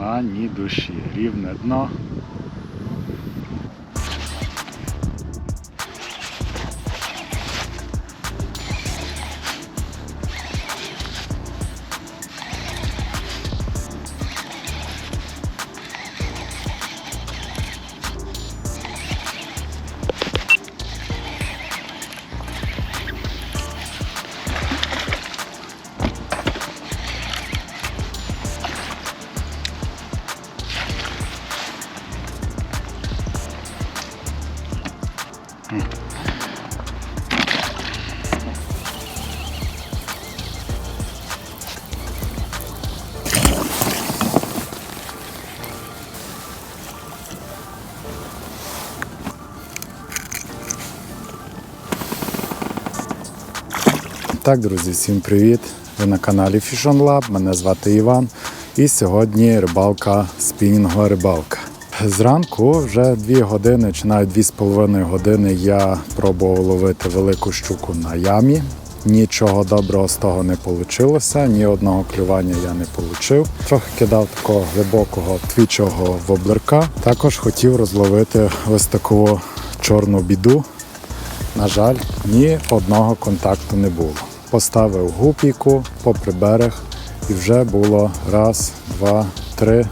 Нема ні душі. Рівне дно. Так, друзі, всім привіт! Ви на каналі Fish on Lab, мене звати Іван. І сьогодні рибалка спінінгова рибалка. Зранку вже 2 години чи навіть 2,5 години я пробував ловити велику щуку на ямі. Нічого доброго з того не вийшло, ні одного клювання я не отримав. Трохи кидав такого глибокого твічого воблерка. Також хотів розловити ось таку чорну біду. На жаль, ні одного контакту не було. Поставив гупіку попри берег, і вже було раз, два, три.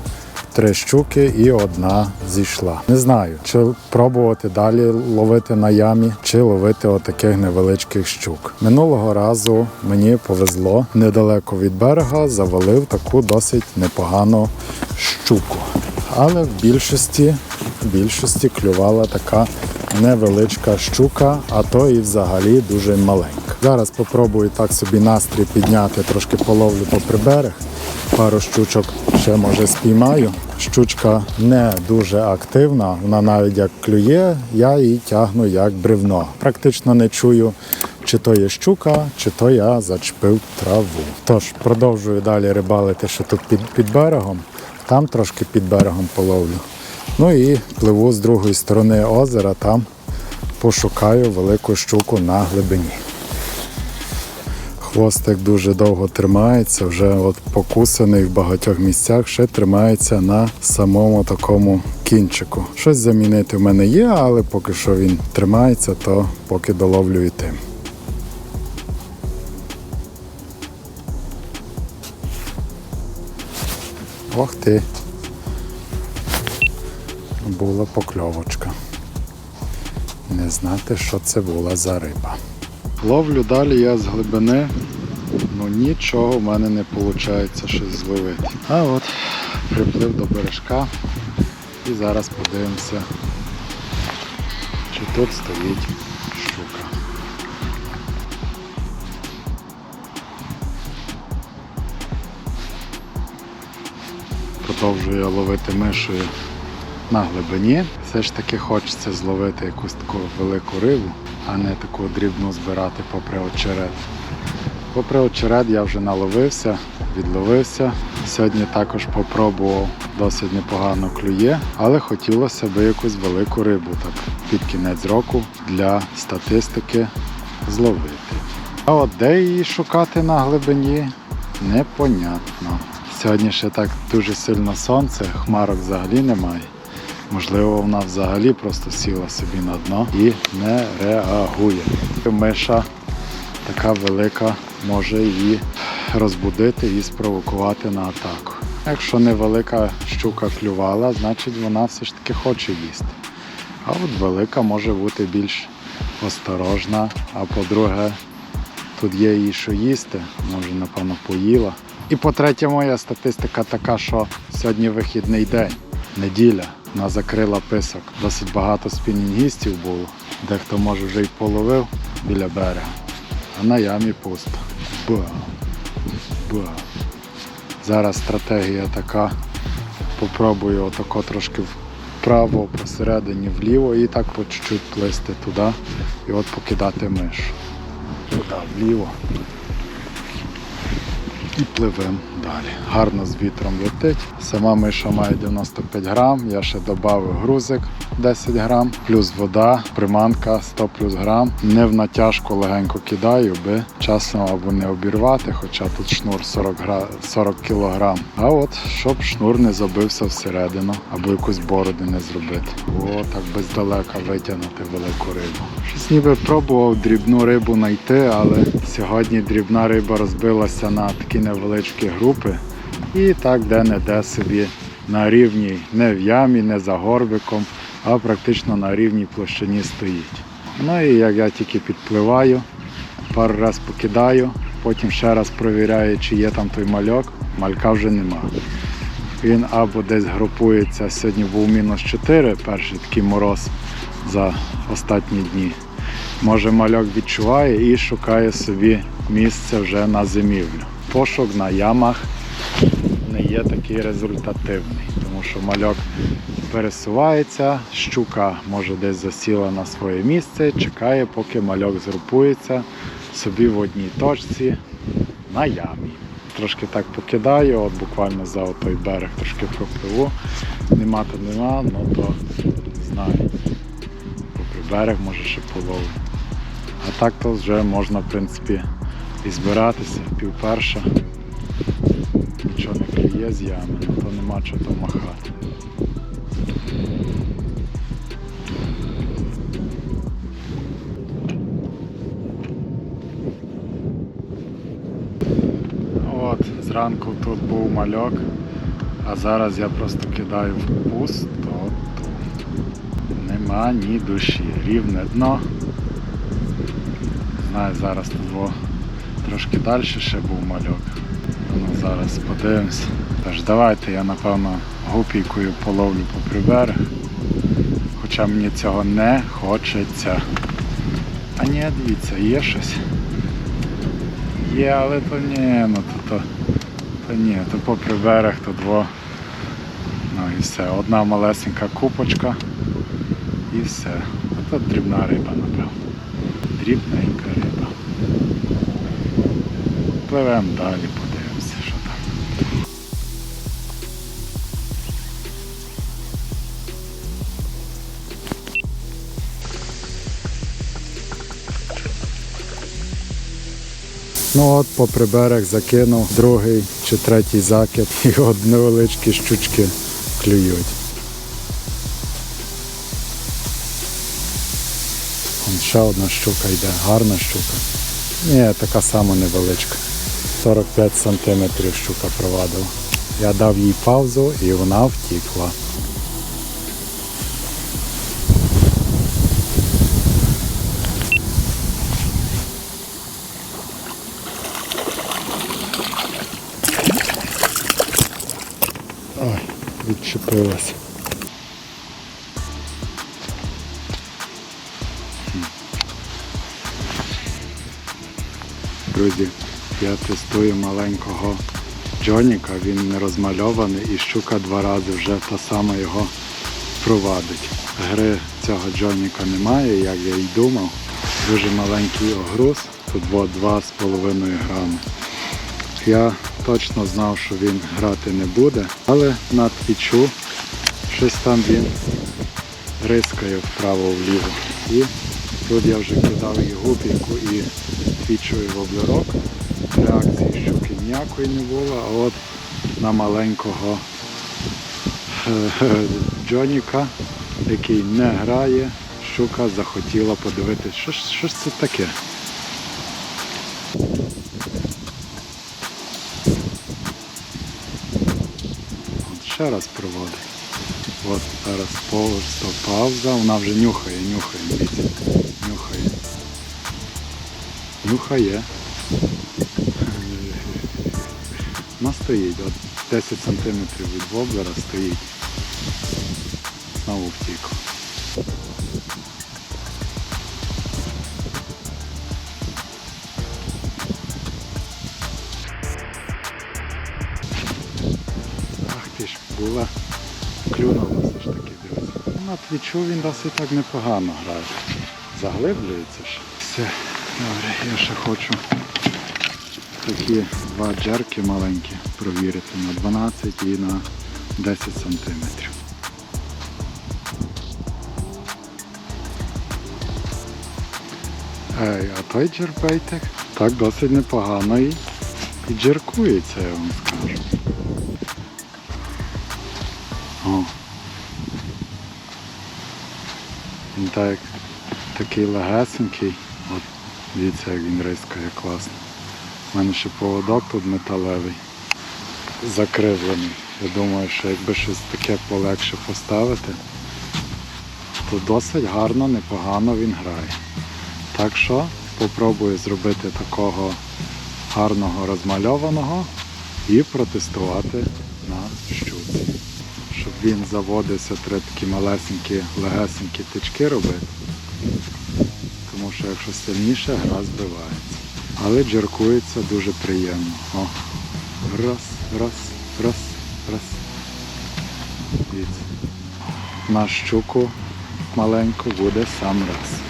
Три щуки і одна зійшла. Не знаю, чи пробувати далі ловити на ямі, чи ловити отаких невеличких щук. Минулого разу мені повезло недалеко від берега, завалив таку досить непогану щуку. Але в більшості, в більшості клювала така невеличка щука, а то і взагалі дуже маленька. Зараз попробую так собі настрій підняти, трошки половлю попри берег. Пару щучок ще може спіймаю. Щучка не дуже активна, вона навіть як клює, я її тягну як бревно. Практично не чую, чи то є щука, чи то я зачепив траву. Тож продовжую далі рибалити, що тут під, під берегом, там трошки під берегом половлю. Ну і пливу з другої сторони озера, там пошукаю велику щуку на глибині. Хвостик дуже довго тримається, вже от покусаний в багатьох місцях, ще тримається на самому такому кінчику. Щось замінити в мене є, але поки що він тримається, то поки доловлю і тим. Ох ти. Була покльовочка. Не знати, що це була за риба. Ловлю далі я з глибини, ну нічого в мене не виходить щось зловити. А от приплив до бережка і зараз подивимося, чи тут стоїть щука. Продовжую я ловити мишою на глибині. Все ж таки хочеться зловити якусь таку велику рибу, а не таку дрібну збирати попри очерет. Попри очерет я вже наловився, відловився. Сьогодні також попробував досить непогано клює, але хотілося б якусь велику рибу так під кінець року для статистики зловити. А от де її шукати на глибині, непонятно. Сьогодні ще так дуже сильно сонце, хмарок взагалі немає. Можливо, вона взагалі просто сіла собі на дно і не реагує. Миша така велика може її розбудити і спровокувати на атаку. Якщо невелика щука клювала, значить вона все ж таки хоче їсти. А от велика може бути більш осторожна. А по-друге, тут є їй що їсти, вже, напевно, поїла. І по-третє, моя статистика така, що сьогодні вихідний день, неділя. Вона закрила писок. Досить багато спінінгістів було. Дехто може вже й половив біля берега. А на ямі пусто. Ба. Ба. Зараз стратегія така. Попробую отако трошки вправо, посередині вліво і так по чуть-чуть плисти туди і от покидати миш. Туди, вліво. і пливемо далі. Гарно з вітром летить. Сама миша має 95 грам. Я ще додав грузик 10 грам, плюс вода, приманка 100 плюс грам. Не в натяжку легенько кидаю, би часом або не обірвати, хоча тут шнур 40, гра... 40 кілограм. А от щоб шнур не забився всередину, або якусь бороду не зробити. О, так бездалека витягнути велику рибу. Щось ніби пробував дрібну рибу знайти, але сьогодні дрібна риба розбилася на такі невеличкі групи. І так де-не-де собі на рівні, не в ямі, не за горбиком, а практично на рівній площині стоїть. Ну і як я тільки підпливаю, пару раз покидаю, потім ще раз провіряю, чи є там той мальок, малька вже нема. Він або десь групується, сьогодні був мінус 4, перший такий мороз за останні дні. Може мальок відчуває і шукає собі місце вже на зимівлю. Пошук на ямах не є такий результативний, тому що мальок пересувається, щука може десь засіла на своє місце, чекає, поки мальок згрупується собі в одній точці на ямі. Трошки так покидаю, от буквально за той берег трошки пропливу. Нема то нема, ну то не знаю. Попри берег може ще полову. А так то вже можна, в принципі, і збиратися, пів перша. Нічого не клює з ями, то нема чого то махати. От, зранку тут був мальок, а зараз я просто кидаю в пустоту. Нема ні душі. Рівне дно. Знаю, зараз тут трошки далі ще був мальок. Ну, зараз подивимось. Тож давайте я напевно гупійкою половлю по приберег. Хоча мені цього не хочеться. А ні, дивіться, є щось. Є, але то ні, ну то, то, то ні, то попри берег, то дво. Ну і все. Одна малесенька купочка і все. А то дрібна риба, напевно. Дрібненька риба. Пливемо далі, подивимося, що там. Ну от попри берег закинув другий чи третій закид і от невеличкі щучки клюють. Ще одна щука йде, гарна щука. Ні, така сама невеличка. 45 сантиметрів щука провадила. Я дав їй паузу і вона втікла. Ой, відчепилась. Друзі, я тестую маленького Джоніка, він не розмальований і щука два рази вже та сама його провадить. Гри цього Джоніка немає, як я й думав. Дуже маленький огруз, тут от 2,5 грами. Я точно знав, що він грати не буде, але на твічу щось там він рискає вправо-вліво. І тут я вже кидав і гупіку, і твічовий воблерок. Реакції щуки ніякої не було, а от на маленького е, Джоніка, який не грає, щука захотіла подивитися, що, що ж це таке. От ще раз проводить. От зараз повз, то пауза, вона вже нюхає, нюхає, нюхає. Нюхає. Вона стоїть, от 10 см від воблера стоїть. Знову втік. Ах ти ж була. Клюнула все ж таки, дивіться. На твічу він досить так непогано грає. Заглиблюється ж. Все, добре, я ще хочу такі два джерки маленькі провірити на 12 і на 10 сантиметрів. Ей, а той джербейтик так досить непогано і, і джеркується, я вам скажу. О. Так, такий легесенький. От, дивіться, як він рискає класно. У мене ще поводок тут металевий, закривлений. Я думаю, що якби щось таке полегше поставити, то досить гарно, непогано він грає. Так що попробую зробити такого гарного розмальованого і протестувати на щуці. Щоб він заводився, треба такі малесенькі, легесенькі тички робити. Тому що якщо сильніше, гра збивається. Але джеркується дуже приємно. О. Раз, раз, раз, раз. Дивіться. На щуку маленьку буде сам раз.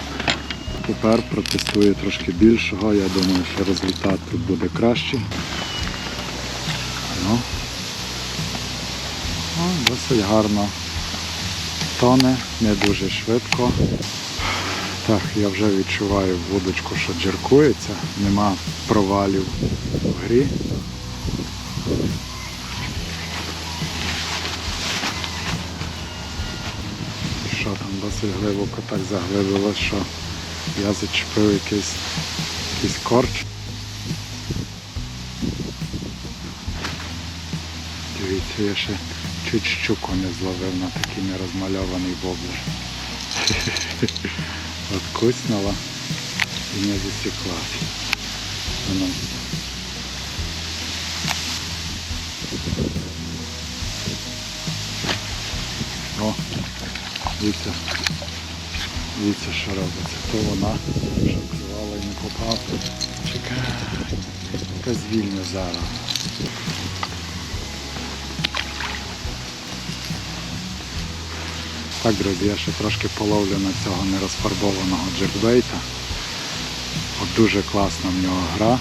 Тепер протестую трошки більшого. Я думаю, що результат тут буде кращий. Ну. О, досить гарно тоне, не дуже швидко. Так, я вже відчуваю вудочку, що джеркується, нема провалів в грі. Що там досить глибоко так заглибило, що я зачепив якийсь, якийсь корч. Дивіться, я ще чуть щуку не зловив на такий нерозмальований воблер. Откуснула і не засіклась. Воно. О, дивіться, дивіться, що робиться. То вона, що і не попав. Чекай, та звільню зараз. Так, друзі, я ще трошки половлю на цього нерозфарбованого джекбейта. От дуже класна в нього гра.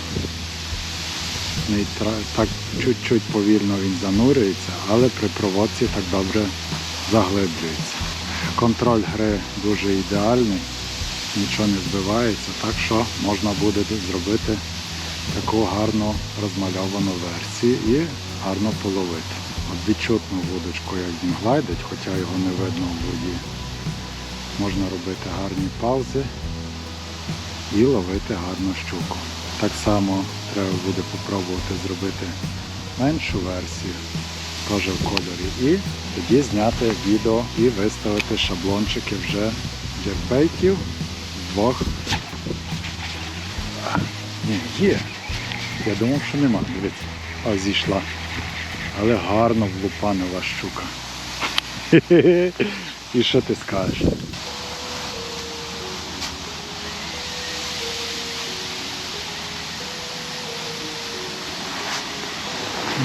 Так чуть-чуть повільно він занурюється, але при проводці так добре заглиблюється. Контроль гри дуже ідеальний, нічого не збивається, так що можна буде зробити таку гарну розмальовану версію і гарно половити. Відчутно вудочку, як він гладить, хоча його не видно в воді. Можна робити гарні паузи і ловити гарну щуку. Так само треба буде попробувати зробити меншу версію, теж в кольорі. І тоді зняти відео і виставити шаблончики вже джербейтів двох. А, Ні, є. Я думав, що нема. Дивіться. О, зійшла. Але гарно влупанила щука. І що ти скажеш?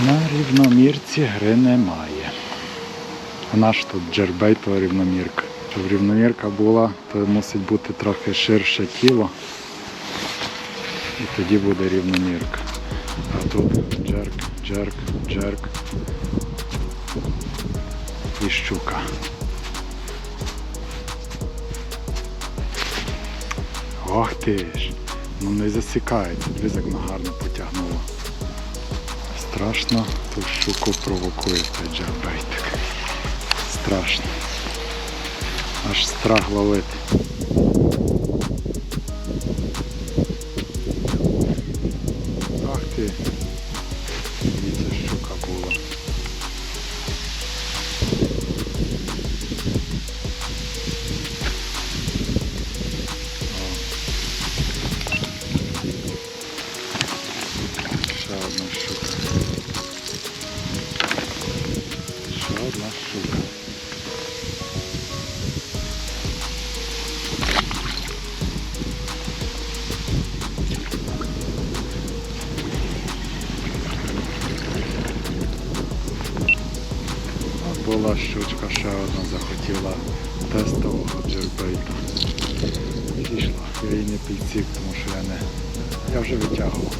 На рівномірці гри немає. Нас ж тут джербейтова рівномірка. Щоб рівномірка була, то мусить бути трохи ширше тіло. І тоді буде рівномірка. А тут джерк, джерк, джерк і щука. Ох ти ж! Ну не засікається, дивись, як гарно потягнула. Страшно ту щуку провокує цей джербейтик. Страшно. Аж страх ловити. Біла щучка ще одна захотіла тестового джербейта. Зійшла. Я її не підсік, тому що я не... Я вже витягував.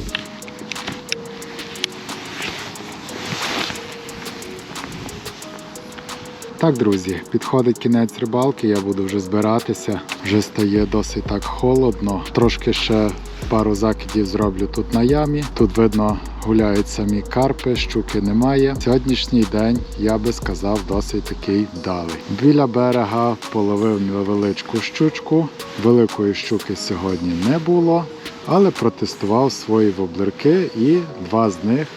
Так, друзі, підходить кінець рибалки, я буду вже збиратися, вже стає досить так холодно, трошки ще пару закидів зроблю тут на ямі. Тут видно гуляють самі карпи, щуки немає. Сьогоднішній день я би сказав досить такий вдалий. Біля берега половив невеличку щучку. Великої щуки сьогодні не було, але протестував свої воблерки і два з них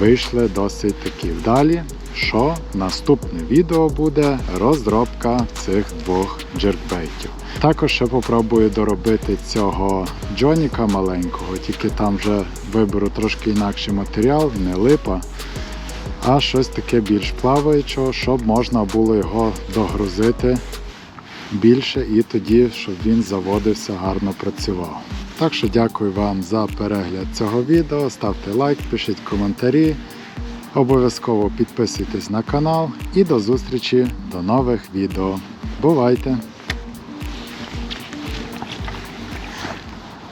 вийшли досить такі вдалі. Що наступне відео буде розробка цих двох джеркбейтів. Також ще попробую доробити цього джоніка маленького, тільки там вже виберу трошки інакший матеріал, не липа, а щось таке більш плаваючого, щоб можна було його догрузити більше і тоді, щоб він заводився, гарно працював. Так що дякую вам за перегляд цього відео. Ставте лайк, пишіть коментарі. Обов'язково підписуйтесь на канал і до зустрічі до нових відео. Бувайте!